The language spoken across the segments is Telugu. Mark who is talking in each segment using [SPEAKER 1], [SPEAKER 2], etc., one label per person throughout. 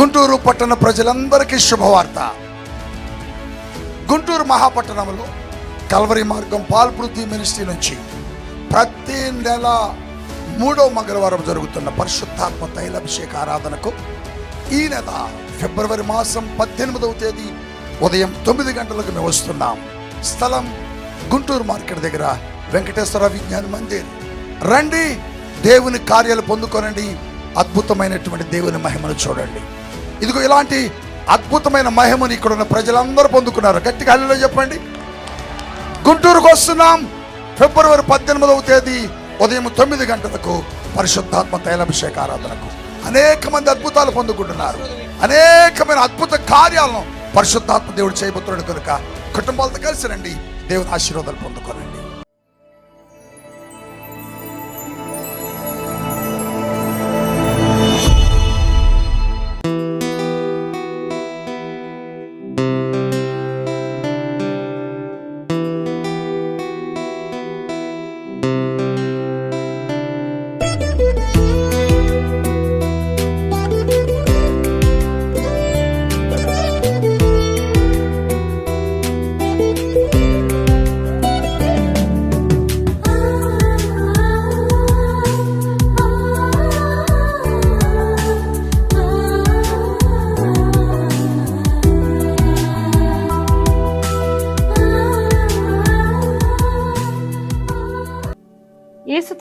[SPEAKER 1] గుంటూరు పట్టణ ప్రజలందరికీ శుభవార్త. గుంటూరు మహాపట్టణంలో కల్వరి మార్గం పాల్పృథ్వీ మినిస్ట్రీ నుంచి ప్రతి నెల మూడో మంగళవారం జరుగుతున్న పరిశుద్ధాత్మ తైలాభిషేక ఆరాధనకు ఈ నెల ఫిబ్రవరి మాసం పద్దెనిమిదవ తేదీ ఉదయం తొమ్మిది గంటలకు మేము వస్తున్నాం. స్థలం గుంటూరు మార్కెట్ దగ్గర వెంకటేశ్వర విజ్ఞాన మందిర్. రండి దేవుని కార్యాలు పొందుకోనండి అద్భుతమైనటువంటి దేవుని మహిమను చూడండి. ఇదిగో ఇలాంటి అద్భుతమైన మహిమని ఇక్కడ ఉన్న ప్రజలందరూ పొందుకున్నారు. గట్టిగా హల్లులో చెప్పండి. గుంటూరుకు వస్తున్నాం. ఫిబ్రవరి పద్దెనిమిదవ తేదీ ఉదయం తొమ్మిది గంటలకు పరిశుద్ధాత్మ తైలాభిషేక ఆరాధనకు. అనేక మంది అద్భుతాలు పొందుకుంటున్నారు. అనేకమైన అద్భుత కార్యాలను పరిశుద్ధాత్మ దేవుడు చేయబోతున్నాడు కనుక కుటుంబాలతో కలిసి రండి. దేవుని ఆశీర్వాదాలు పొందుకోనండి.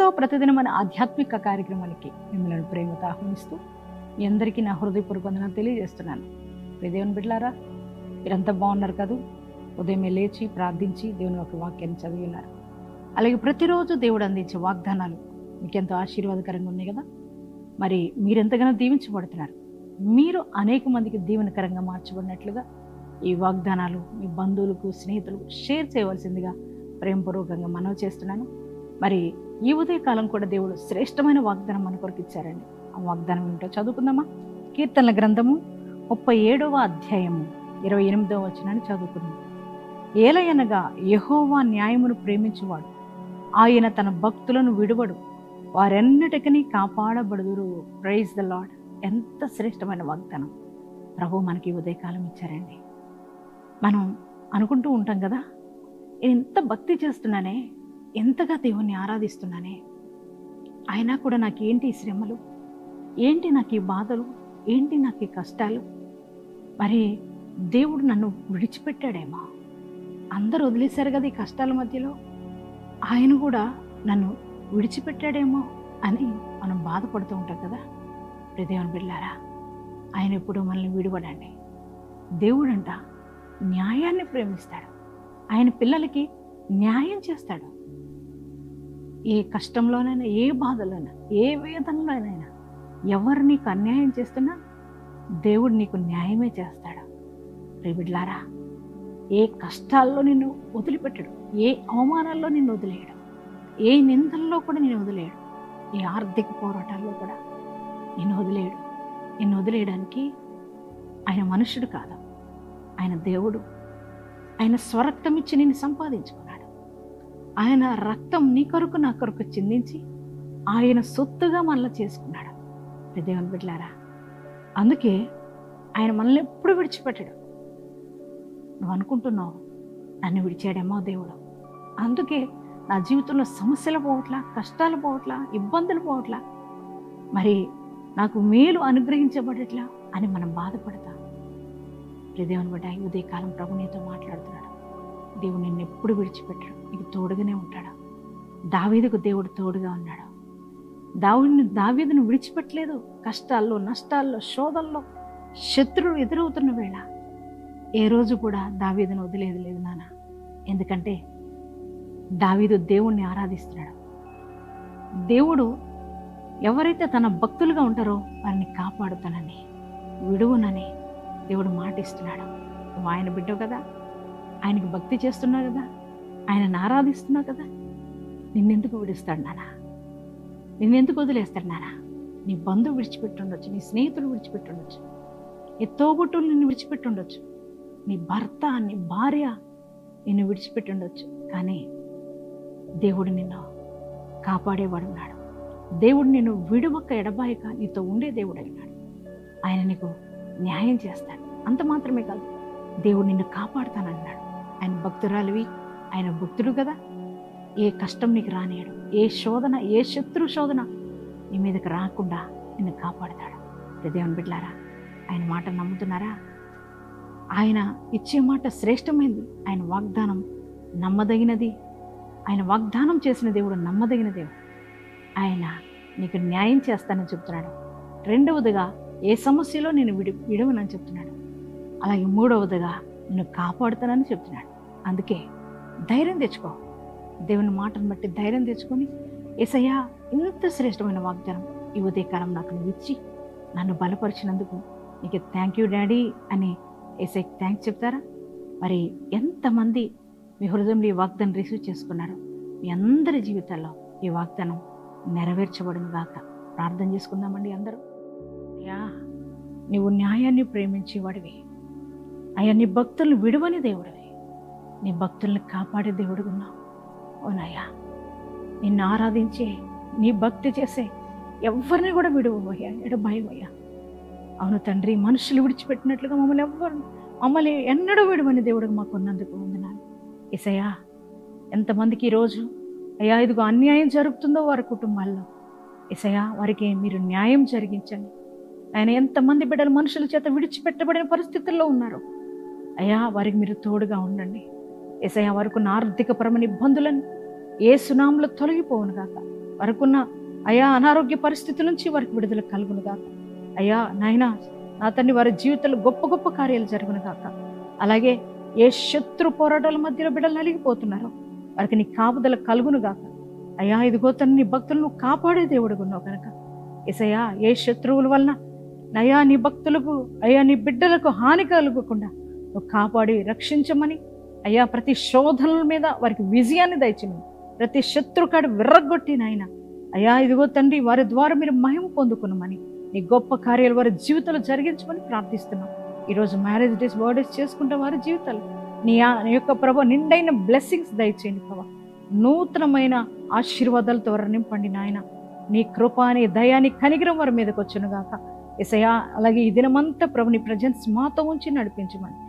[SPEAKER 2] ప్రతిదినం మన ఆధ్యాత్మిక కార్యక్రమాలకి మిమ్మల్ని ప్రేమతో ఆహ్వానిస్తూ మీ అందరికీ నా హృదయపూర్వక వందనాలు తెలియజేస్తున్నాను. ప్రియ దేవుని మీరంతా బాగున్నారు కదూ? ఉదయమే లేచి ప్రార్థించి దేవుని ఒక వాక్యాన్ని చదివి ఉన్నారు. అలాగే ప్రతిరోజు దేవుడు అందించే వాగ్దానాలు మీకు ఎంతో ఆశీర్వాదకరంగా ఉన్నాయి కదా? మరి మీరెంతగానో దీవించబడుతున్నారు. మీరు అనేక మందికి దీవెనకరంగా మార్చబడినట్లుగా ఈ వాగ్దానాలు మీ బంధువులకు స్నేహితులకు షేర్ చేయవలసిందిగా ప్రేమపూర్వకంగా మనవి చేస్తున్నాను. మరి ఈ ఉదయకాలం కూడా దేవుడు శ్రేష్టమైన వాగ్దానం మన కొరకు ఇచ్చారండి. ఆ వాగ్దానం ఏమిటో చదువుకుందామా? కీర్తనల గ్రంథము ముప్పై ఏడవ అధ్యాయము ఇరవై ఎనిమిదవ వచనాన్ని చదువుకుందాం. ఏలయనగా యహోవా న్యాయమును ప్రేమించువాడు. ఆయన తన భక్తులను విడువడు. వారెన్నటికీ కాపాడబడుదురు. ప్రైజ్ ద లాడ్ ఎంత శ్రేష్టమైన వాగ్దానం. ప్రభు మనకి ఉదయకాలం ఇచ్చారండి. మనం అనుకుంటూ ఉంటాం కదా నేను ఎంత భక్తి చేస్తున్నానే ఎంతగా దేవుణ్ణి ఆరాధిస్తున్నానే? అయినా కూడా నాకేంటి ఈ శ్రమలు? ఏంటి నాకు ఈ బాధలు? ఏంటి నాకు ఈ కష్టాలు? మరి దేవుడు నన్ను విడిచిపెట్టాడేమో? అందరూ వదిలేశారు కదా ఈ కష్టాల మధ్యలో? ఆయన కూడా నన్ను విడిచిపెట్టాడేమో అని మనం బాధపడుతూ ఉంటాం కదా? ప్రదేవన్ బిళ్ళారా ఆయన ఎప్పుడూ మనల్ని విడిపడండి దేవుడంట న్యాయాన్ని ప్రేమిస్తాడు. ఆయన పిల్లలకి న్యాయం చేస్తాడు. ఏ కష్టంలోనైనా ఏ బాధలోనైనా ఏ వేదనలోనైనా ఎవరు నీకు అన్యాయం చేస్తున్నా దేవుడు నీకు న్యాయమే చేస్తాడు. రేబిడ్లారా ఏ కష్టాల్లో నిన్ను వదిలిపెట్టడు ఏ అవమానాల్లో నిన్ను వదిలేయడు ఏ నిందల్లో కూడా నేను వదిలేయడు ఏ ఆర్థిక పోరాటాల్లో కూడా నిన్ను వదిలేయడు. నిన్ను వదిలేయడానికి ఆయన మనుషుడు కాదు ఆయన దేవుడు ఆయన స్వరక్తం ఇచ్చి నేను సంపాదించుకున్నాను ఆయన రక్తం నీ కొరకు నా కొరకు చిందించి ఆయన సొత్తుగా మనలో చేసుకున్నాడు. దేవుని బిడ్డలారా అందుకే ఆయన మనల్ని ఎప్పుడు విడిచిపెట్టాడు. నువ్వు అనుకుంటున్నావు నన్ను విడిచాడేమో దేవుడు. అందుకే నా జీవితంలో సమస్యలు పోవట్లా కష్టాలు పోవట్లా ఇబ్బందులు పోవట్లా. మరి నాకు మేలు అనుగ్రహించబడట్లా అని మనం బాధపడతాం. దేవుని బిడ్డ ఉదయకాలం ప్రభు నీతో మాట్లాడుతున్నాడు. దేవుడు నిన్ను ఎప్పుడు విడిచిపెట్టాడు. నీకు తోడుగానే ఉంటాడు? దావీదుకు దేవుడు తోడుగా ఉన్నాడు? దావుడిని దావీదును విడిచిపెట్టలేదు. కష్టాల్లో నష్టాల్లో శోధల్లో శత్రువులు ఎదురవుతున్న వేళ ఏ రోజు కూడా దావీదును వదిలేదు లేదు నాన్న ఎందుకంటే దావీదు దేవుణ్ణి ఆరాధిస్తున్నాడు. దేవుడు ఎవరైతే తన భక్తులుగా ఉంటారో వారిని కాపాడుతానని విడువునని దేవుడు మాటిస్తున్నాడు. నువ్వు ఆయన బిడ్డ కదా. ఆయనకు భక్తి చేస్తున్నావు కదా? ఆయనను ఆరాధిస్తున్నావు కదా? నిన్నెందుకు విడిస్తాడు నానా? నిన్నెందుకు వదిలేస్తాడు నానా? నీ బంధువు విడిచిపెట్టుండొచ్చు నీ స్నేహితులు విడిచిపెట్టుండొచ్చు నీ తోబుట్టులు నిన్ను విడిచిపెట్టుండొచ్చు నీ భర్త నీ భార్య నిన్ను విడిచిపెట్టుండొచ్చు కానీ దేవుడు నిన్ను కాపాడేవాడు ఉన్నాడు. దేవుడు నిన్ను విడువక్క ఎడబాయక నీతో ఉండే దేవుడు అయినాడు ఆయన నీకు న్యాయం చేస్తాడు. అంత మాత్రమే కాదు దేవుడు నిన్ను కాపాడుతానన్నాడు. ఆయన భక్తురాలివి ఆయన భక్తుడు కదా. ఏ కష్టం నీకు రానియడు ఏ శోధన ఏ శత్రు శోధన నీ మీదకి రాకుండా నిన్ను కాపాడుతాడు. దేవుని బిడ్లారా ఆయన మాట నమ్ముతున్నారా? ఆయన ఇచ్చే మాట శ్రేష్టమైనది ఆయన వాగ్దానం నమ్మదగినది. ఆయన వాగ్దానం చేసిన దేవుడు నమ్మదగిన దేవుడు. ఆయన నీకు న్యాయం చేస్తానని చెప్తున్నాడు. రెండవదిగా ఏ సమస్యలో నేను విడి విడవనని చెప్తున్నాడు. అలాగే మూడవదిగా నిన్ను కాపాడుతానని చెప్తున్నాడు. అందుకే ధైర్యం తెచ్చుకో. దేవుని మాటను బట్టి ధైర్యం తెచ్చుకొని ఏసయ్యా ఇంత శ్రేష్టమైన వాగ్దానం ఈ ఉదయకాలం నాకు నువ్వు ఇచ్చి నన్ను బలపరిచినందుకు నీకు థ్యాంక్ యూ డాడీ అని ఏసై థ్యాంక్స్ చెప్తారా? మరి ఎంతమంది మీ హృదయంలో ఈ వాగ్దానం రిసీవ్ చేసుకున్నారు మీ అందరి జీవితాల్లో ఈ వాగ్దానం నెరవేర్చబడును గాక. ప్రార్థన చేసుకుందామండి అందరూ. యా నీవు న్యాయాన్ని ప్రేమించేవాడివి. అయ్యా నీ భక్తులను విడువని దేవుడివి. నీ భక్తుల్ని కాపాడే దేవుడుగున్నావు అవునయ్యా నిన్ను ఆరాధించే నీ భక్తి చేసే ఎవరిని కూడా విడువయ్యా భయమయ్యా. అవును తండ్రి మనుషులు విడిచిపెట్టినట్లుగా మమ్మల్ని ఎవ్వరు మమ్మల్ని ఎన్నడూ విడువని దేవుడికి మాకు ఉన్నందుకు వందనాలు. ఇసయ్యా ఎంతమందికి ఈరోజు అయ్యా ఇదిగో అన్యాయం జరుగుతుందో వారి కుటుంబాల్లో. ఇసయ్యా వారికి మీరు న్యాయం జరిగించండి. ఆయన ఎంతమంది బిడ్డలు మనుషుల చేత విడిచిపెట్టబడిన పరిస్థితుల్లో ఉన్నారు అయ్యా వారికి మీరు తోడుగా ఉండండి. ఏసయ్య వారికున్న ఆర్థికపరమైన ఇబ్బందులను ఏ సునాములు తొలగిపోవును గాక. వారికున్న అయా అనారోగ్య పరిస్థితుల నుంచి వారికి విడుదల కలుగును గాక. అయ్యా నాయన నా తండ్రి వారి జీవితంలో గొప్ప గొప్ప కార్యాలు జరుగును గాక. అలాగే ఏ శత్రు పోరాటాల మధ్యలో బిడ్డలు నలిగిపోతున్నారో వారికి నీ కాపుదల కలుగును గాక. అయ్యా ఇదిగో తను నీ భక్తులను కాపాడే దేవుడు ఉన్నావు కనుక ఎసయ్యా ఏ శత్రువుల వలన నయా నీ భక్తులకు అయ్యా నీ బిడ్డలకు హాని కలుగకుండా కాపాడి రక్షించమని. అయ్యా ప్రతి శోధనల మీద వారికి విజయాన్ని దయచేయమని. ప్రతి శత్రుకాడు విర్రగొట్టి నాయన. అయ్యా ఇదిగో తండ్రి వారి ద్వారా మీరు మహిమ పొందుకున్నామని నీ గొప్ప కార్యాలు వారి జీవితంలో జరిగించమని ప్రార్థిస్తున్నాం. ఈరోజు మ్యారేజ్ డేస్ బర్త్డేస్ చేసుకుంటే వారి జీవితాలు. నీ ఆ- యొక్క ప్రభ నిండైన బ్లెస్సింగ్స్ దయచేయండి ప్రభా. నూతనమైన ఆశీర్వాదాలతో వారు నింపండి నాయన. నీ కృప నీ దయాని కనిగిరం వారి మీదకి వచ్చును గాక. ఎసయా అలాగే ఈ దినమంతా ప్రభు నీ ప్రజెన్స్ మాతో ఉంచి నడిపించమని.